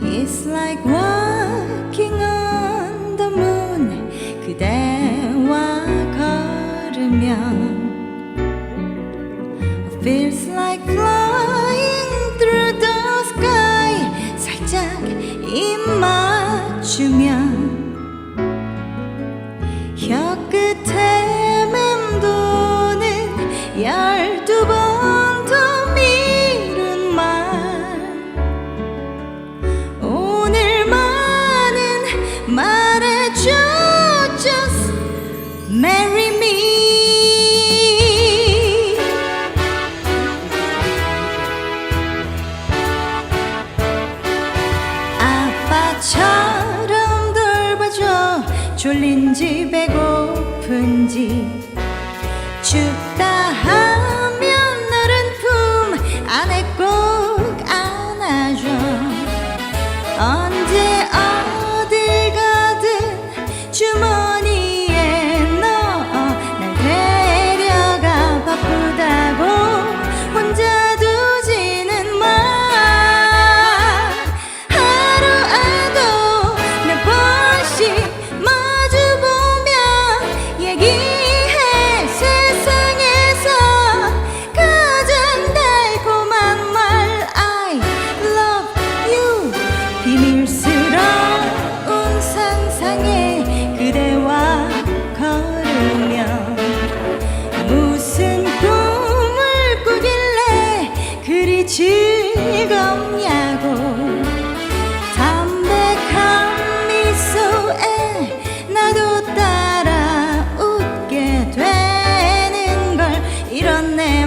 It's like walking on the moon 그대와 걸으면 Feels like flying through the sky 살짝 입 맞추면 혀끝에 맴도는 열두 번 더 미룬 말 오늘만은 말해줘 힘든지 배고픈지 춥다 하면 나른 품 안에 꼭 안아줘. 언제 들었네.